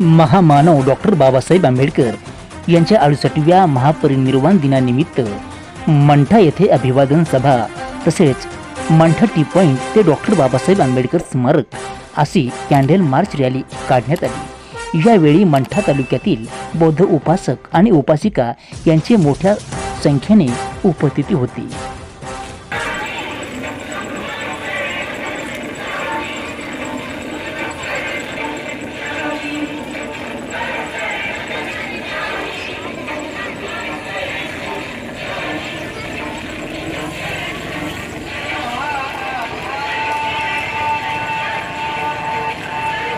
महामानव डॉक्टर बाबासाहेब आंबेडकर यांच्या अडुसटव्या महापरिनिर्वाण दिनानिमित्त मंठा येथे अभिवादन सभा तसेच मंठा टी पॉईंट ते डॉक्टर बाबासाहेब आंबेडकर स्मारक अशी कॅन्डल मार्च रॅली काढण्यात आली. यावेळी मंठा तालुक्यातील बौद्ध उपासक आणि उपासिका यांची मोठ्या संख्येने उपस्थिती होती.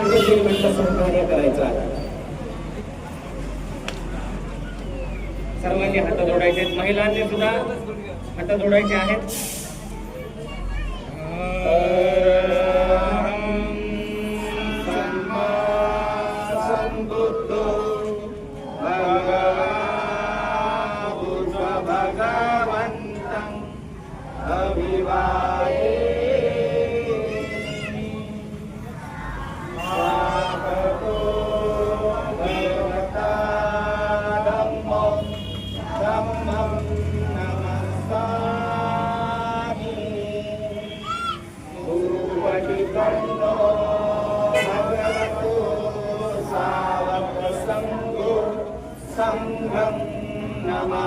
तीन सहकार्य करायचं आहे सर्वांनी हात जोडायचे आहेत. महिलांनी सुद्धा हात जोडायचे आहेत సంఘం నమా